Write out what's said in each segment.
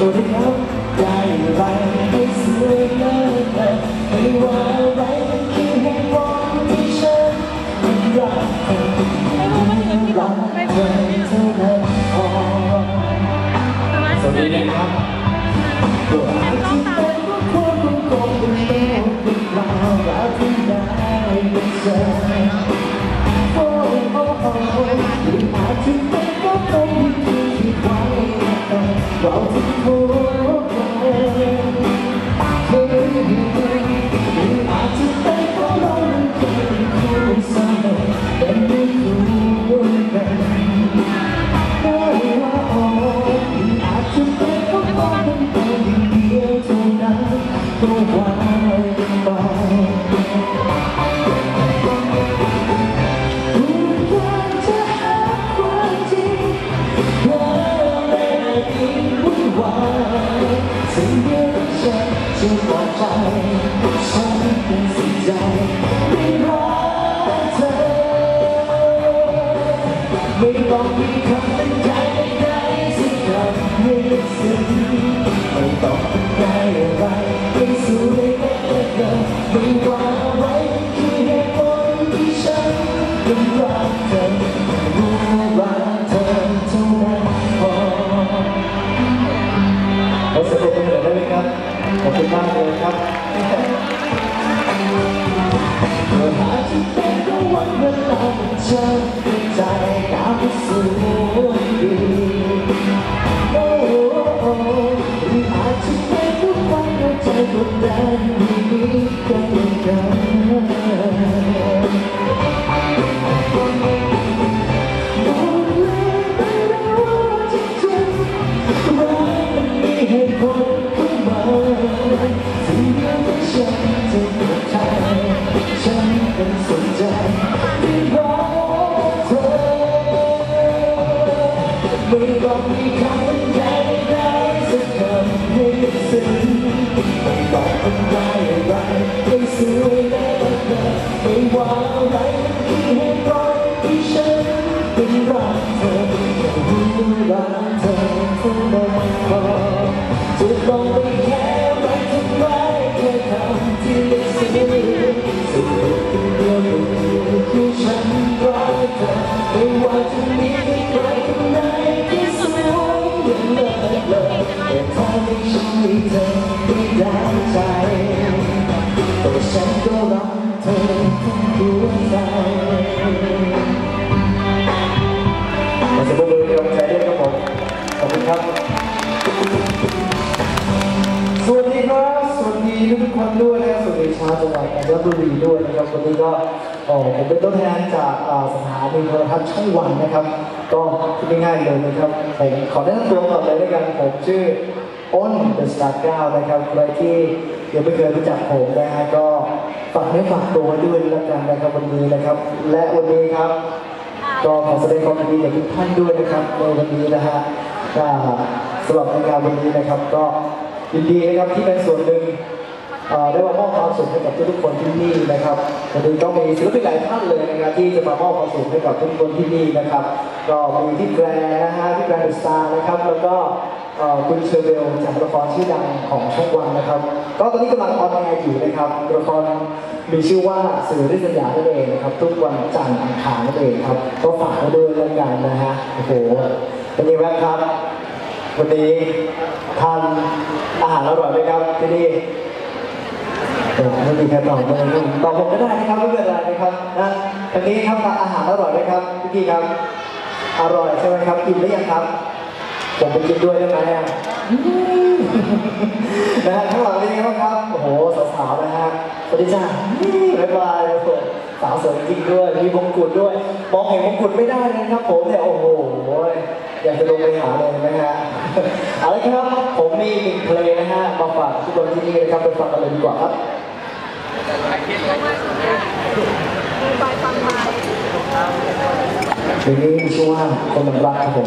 สวัสดีครับได้ไรไม่สวยเลิศเลยไม่ว่าอะไรคือเหตุผลที่ฉันรักเธอรักเธอเท่านั้นพอสวัสดีนะครับ แขอเสียงปรบมือหน่อยได้ไหมครับขอบคุณมากเลยครับ ตุผลขึ้นมาสิ่งเดียวที่ฉันจะเปิดใจฉันเป็นสนใจที่รักเธอไม่ต้องมีคำบรรยายใดสักคำให้ซึ้งไม่ต้องบรรยายอะไรให้สวยและเลิศเลอไม่ว่าอะไรคือเหตุผลที่ฉันเป็นรักเธอแค่รู้รักเธอเท่านั้นพอ จะต้องไม่แค่อะไรทำไมแค่คำที่ไม่ซึ้งสุดเดียวคือฉันรักเธอไม่ว่าจะมีใครคนไหนที่สวยอย่งเลิศเลอแต่ถ้าไม่ใช่เธอไม่ได้ใจแต่ฉันก็รักเธอทั้งหัว บุรีด้วยนะครับวันนี้ก็ผมเป็นตัวแทนจากอ่าสถานีโทรทัศน์ช่องวันนะครับ ก็ที่ง่ายๆเลยนะครับผมขอแนะนำตัวก่อนเลยด้วยกันผมชื่ออ้นเดอะสตาร์เก้านะครับใครที่ยังไม่เคยรู้จักผมนะฮะก็ฝากเนื้อฝากตัวไว้ด้วยแล้วกันนะครับวันนี้นะครับ และวันนี้ครับก็ขอแสดงความยินดีกับทุกท่านด้วยนะครับในวันนี้นะฮะสำหรับงานวันนี้นะครับ ก็ยินดีนะครับที่เป็นส่วนหนึ่ง เอ่อได้มามอบความสุขให้กับทุกๆคนที่นี่นะครับวันนี้ก็มีศิลปินหลายท่านเลยนะครับที่จะมามอบความสุขให้กับทุกคนที่นี่นะครับ ก็มีพี่แกรนะฮะพี่แกรนด์สตาร์นะครับ แล้วก็คุณเชอร์เบลจากละครชื่อดังของช่องวันนะครับ ก็ตอนนี้กำลังออนแอร์อยู่นะครับละครมีชื่อว่าสื่อริษยานั่นเองนะครับ ทุกวันจันทร์อังคารนั่นเองครับ ก็ฝากไว้ด้วยแล้วกันนะฮะโอ้โหเป็นยังไงบ้ครับ วันนี้ทานอาหารอร่อยไหมครับที่นี่ อ้ไม่มีใครตอบเลยตอบผมก็ได้นะครับไม่เป็นไรนะครับนะทางนี้ครับทานอาหารอร่อยไหมครับพี่กี้ครับ อร่อยใช่ไหมครับกินหรือยังครับ ผมไปกินด้วยได้ไหมอะอืมนะฮะข้างหลังเป็นยังไงบ้างครับโอ้โหสาวๆนะฮะสวัสดีจ้าบ๊ายบายโอ้โหสาวสวยจริงด้วย มีมงกุฎด้วยมองเห็นมงกุฎไม่ได้เลยนะครับ ผมเนี่ยโอ้โหอยากจะลงไปหาเลยนะฮะเอาละครับผมมีอีกหนึ่งเพลงนะฮะมาฝากทุกคนที่นี่นะครับไปฟังกันเลยดีกว่าครับ เพลงนี้มีชื่อว่าคนมันรักครับผม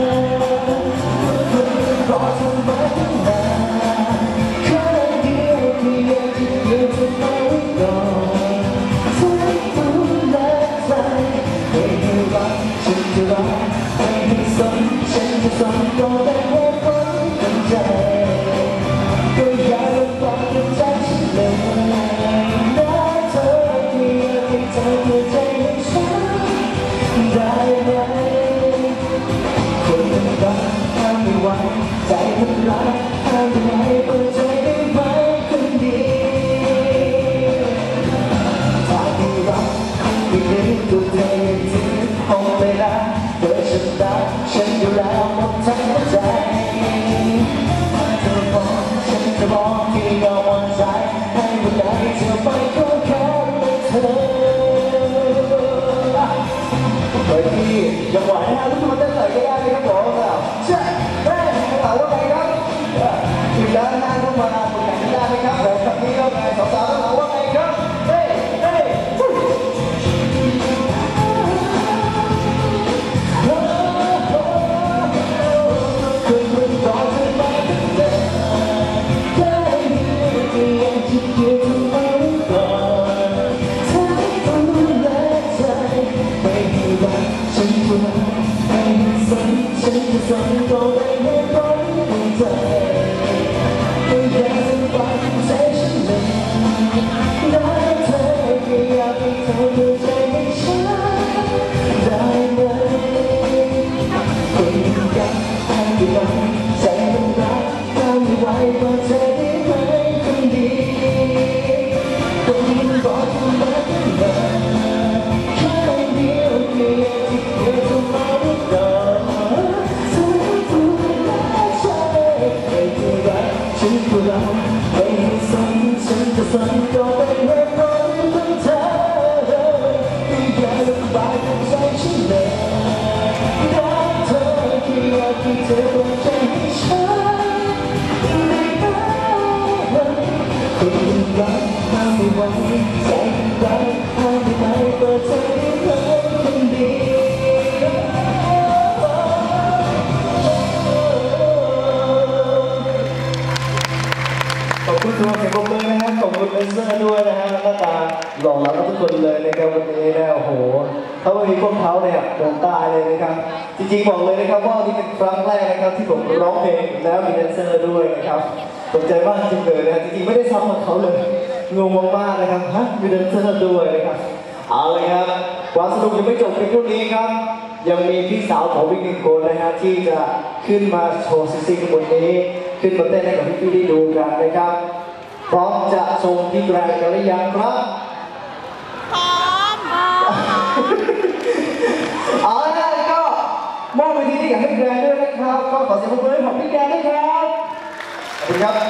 song. เธอฉันรักฉันดูแลหมดทั้งหัวใจเธอบอกฉันจะบอกที่ยอมวางใจให้วันใดเธอไปก็ เลยนะครับ จริงๆบอกเลยนะครับว่านี่เป็นครั้งแรกนะครับที่ผมร้องเพลงแล้วมีแดนเซอร์ด้วยนะครับตกใจมากจริงเลยนะจริงๆไม่ได้ซ้อมกับเขาเลยงงมากๆนะครับฮะมีแดนเซอร์ด้วยนะครับเอาเลยครับความสนุกยังไม่จบเพียงเท่านี้ครับ ยังมีพี่สาวของวิกนิโกนะฮะที่จะขึ้นมาโชว์ซิซิ่งบนนี้ ขึ้นมาเต้นให้กับพี่ๆได้ดูกันนะครับพร้อมจะชมที่แกรนกันหรือยังครับพร้อมเอา มอมเวทีนี้กับพี่แกรนด้วยนะครับ ก็ขอเสียงปรบมือให้บพี่แกรนด้วยครับ ขอบคุณครับ